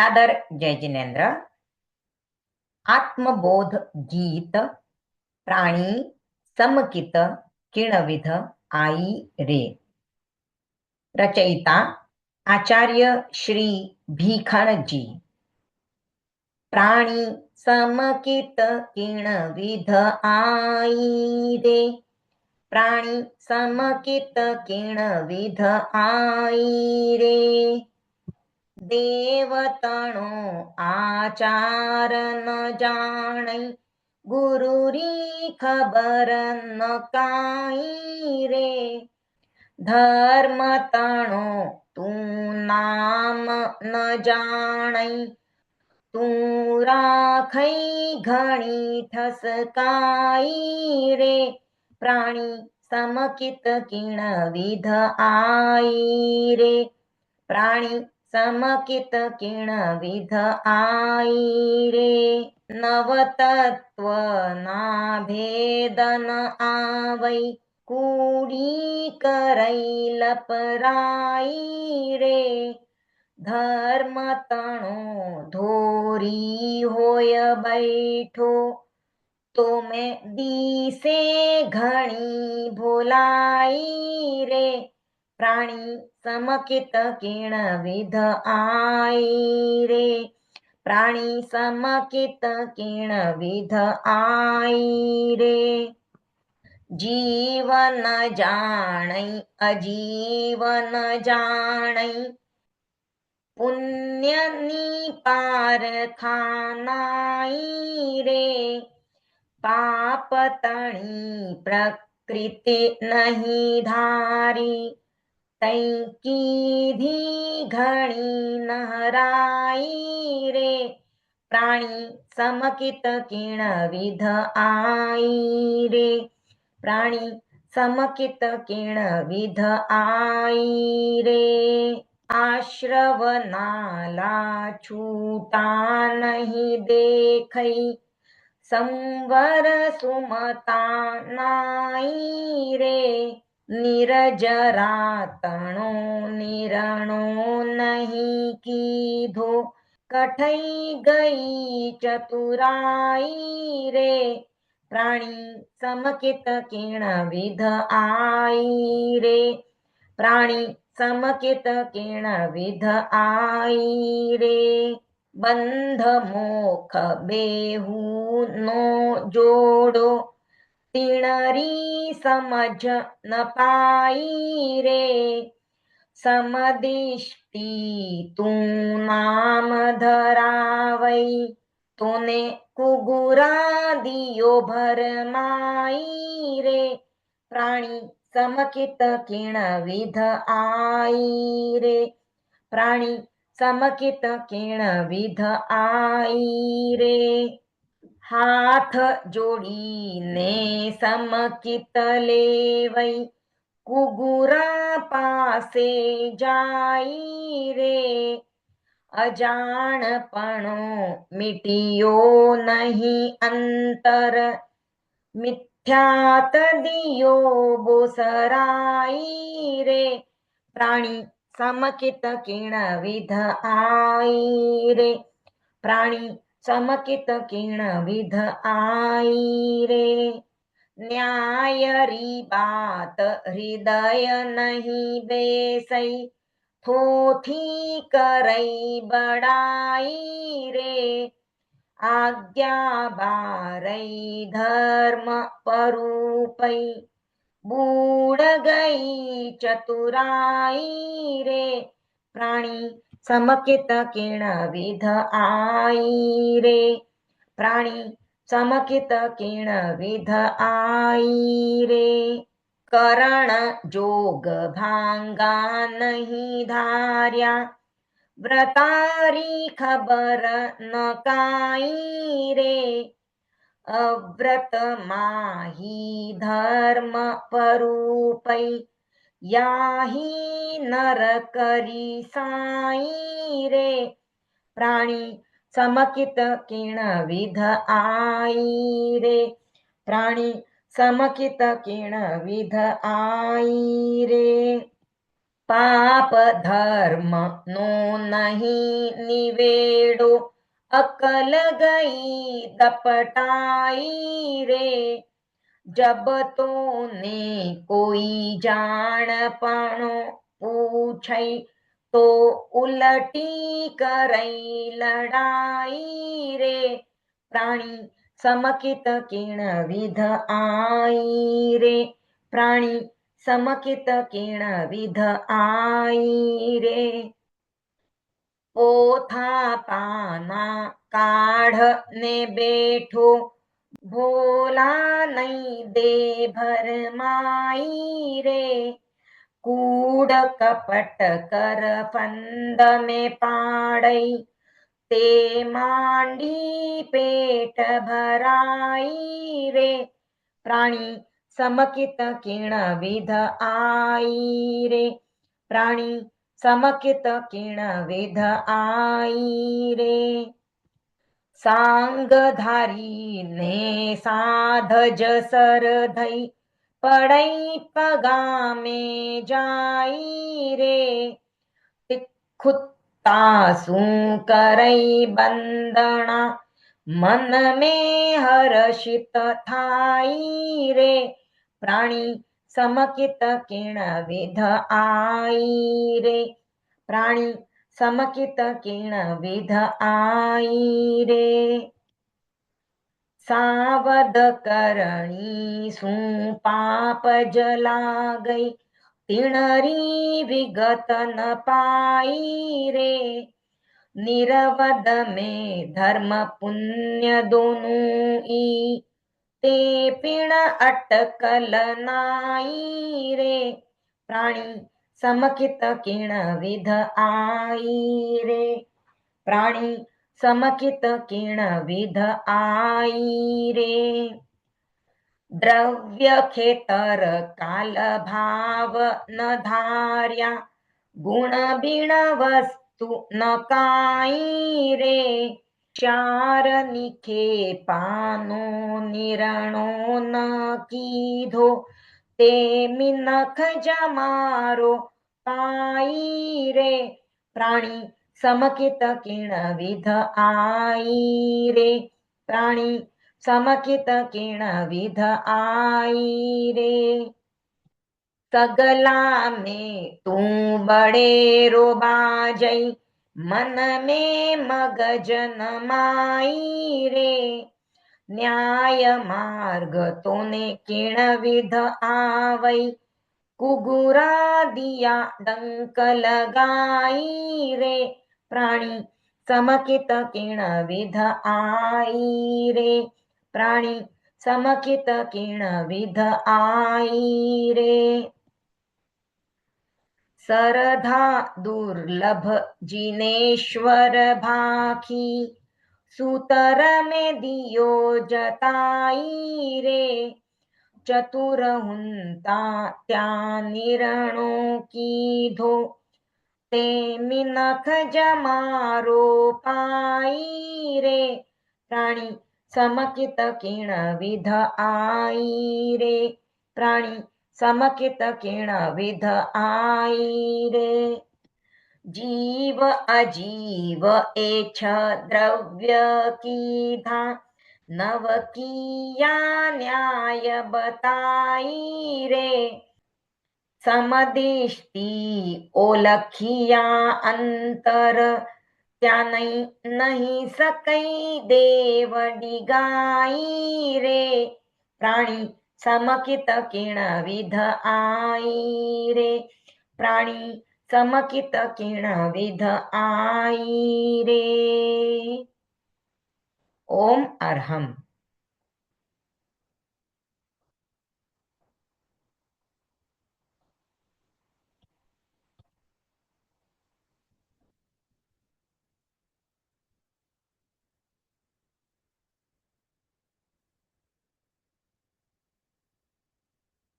सादर जय जिनेन्द्र आत्मबोध गीत प्राणी समकित किणविध आई रे रचयिता आचार्य श्री भीखणजी प्राणी समकित किणविध आई रे प्राणी समकित किणविध आई रे દેવતણો આચાર ન જાણઈ. ગુરુરી ખબર ન કાઈ રે. ધર્મ તણો તું નામ ન જાણઈ. તું રાખઈ ઘણી ઠસકાઈ રે. પ્રાણી સમકિત કિણ વિધ આઈ રે. પ્રાણી समकित किण विध आई रे नवतत्व ना भेदन आवै कूडी करैल पराई रे धर्म तणो धोरी होय बैठो तो मैं दिसे घणी भोलाई रे प्राणी समकित किण विध आई रे। प्राणी समकित किण विध आई रे। जीवन जाणै, अजीवन जाणै। पुण्यनी पार खानाई रे। पाप तणी प्रकृति नहीं धारी। तैकी धी घणी नहराई रे प्राणी समकित किण विध आई रे प्राणी समकित किण विध आई रे आश्रव नाला छूटा नहीं देखई संवर सुमता नाई रे निरजरातणो निरणो नहीं कीधो कठई गई चतुराई रे प्राणी समकित किण विध आई रे प्राणी समकित किण विध आई रे बंध मोख बेहू नो जोडो तिणरी समझ न पाई रे समदिष्टी तू नाम धरावई तुने कुगुरा दियो भरमाई रे प्राणी समकित किण विध आई रे प्राणी समकित किण विध आई रे हाथ जोड़ीने समकित लेवई कुगुरा पासे जाई रे। अजाणपणो मिटियो नहीं अंतर। मिथ्यात दियो बोसराई रे। प्राणी समकित किण विध आई रे। प्राणी चमकित किण विध आई रे न्याय न्यायरी बात हृदय नहीं बेसई थोथी करई बड़ाई रे आज्ञा बारई धर्म परूपई बूड गई चतुराई रे प्राणी समकित किण विध आई रे प्राणी समकित किण विध आई रे करण जोग भांगा नहीं धार्या। व्रतारी खबर न काई रे अव्रत माही धर्म परूपई याही नरकरी साई रे. प्राणी समकित किण विध आई रे. प्राणी समकित किण विध आई रे. पाप धर्म नो नही निवेडो. अकल गई दपटाई रे. જબ તો ને કોઈ જાણપણો પૂછઈ તો ઉલટી કરઈ લડાઈ રે. પ્રાણી સમકિત કિણ વિધ આઈ રે. પ્રાણી સમકિત કિણ વિધ આઈ રે. પોથા પાના કાઢ ને બેઠો भोला नहीं दे भरमाई रे। कूड़ कपट कर फंद में पाड़ ते मांडी पेट भराई रे। प्राणी समकित किण विध आई रे। प्राणी समकित किण विध आई रे। सांगधारी ने साध जसर धई, पड़ई पगा में जाई रे। तिखुत्तासू करई बंदना, मन में हर्षित थाई रे। प्राणी समकित किण विध आई रे। प्राणी समकित किण विध आई रे सावध करणी सु पाप जला गई तिणरी विगत न पाई रे निरवध में धर्म पुण्य दोनों ई ते पिण अटकल नाई रे प्राणी સમકિત કિણ વિધ આઈ રે. પ્રાણી સમકિત કિણ વિધ આઈ રે. દ્રવ્ય ખેતર કાલ ભાવ ન ધાર્યા. ગુણ બીણ વસ્તુ ન કાઈ રે. ચાર નિખે પાનો નિરણો ન કીધો. ते मी नख जमारो पायी रे। प्राणी समकित किण विध आई रे। प्राणी समकित किण विध आई रे। सगला में तू बड़े रोबाजई मन में मगजन माई रे। न्यायमार्ग तोने किणविध आवई कुगुरा दिया डंक लगाई रे, प्राणी समकित किण विध आई रे। प्राणी समकित किण विध आई रे। सरधा दुर्लभ जिनेश्वर भाखी सुतर में दियो जताई रे। चतुर हुंता त्या की धो। ते मिनख जमारो पाई रे। प्राणी समकित किण विध आई रे। प्राणी समकित किण विध आई रे। जीव अजीव एछ द्रव्य कीधा नव किया न्याय बताई रे। समदिष्टी ओलखिया अंतर। त्या नाही नाही सकै देव डिगाई रे। प्राणी समकित किण विध आई रे। प्राणी સમકિત કિણ વિધ આઈ રે ઓમ અર્હમ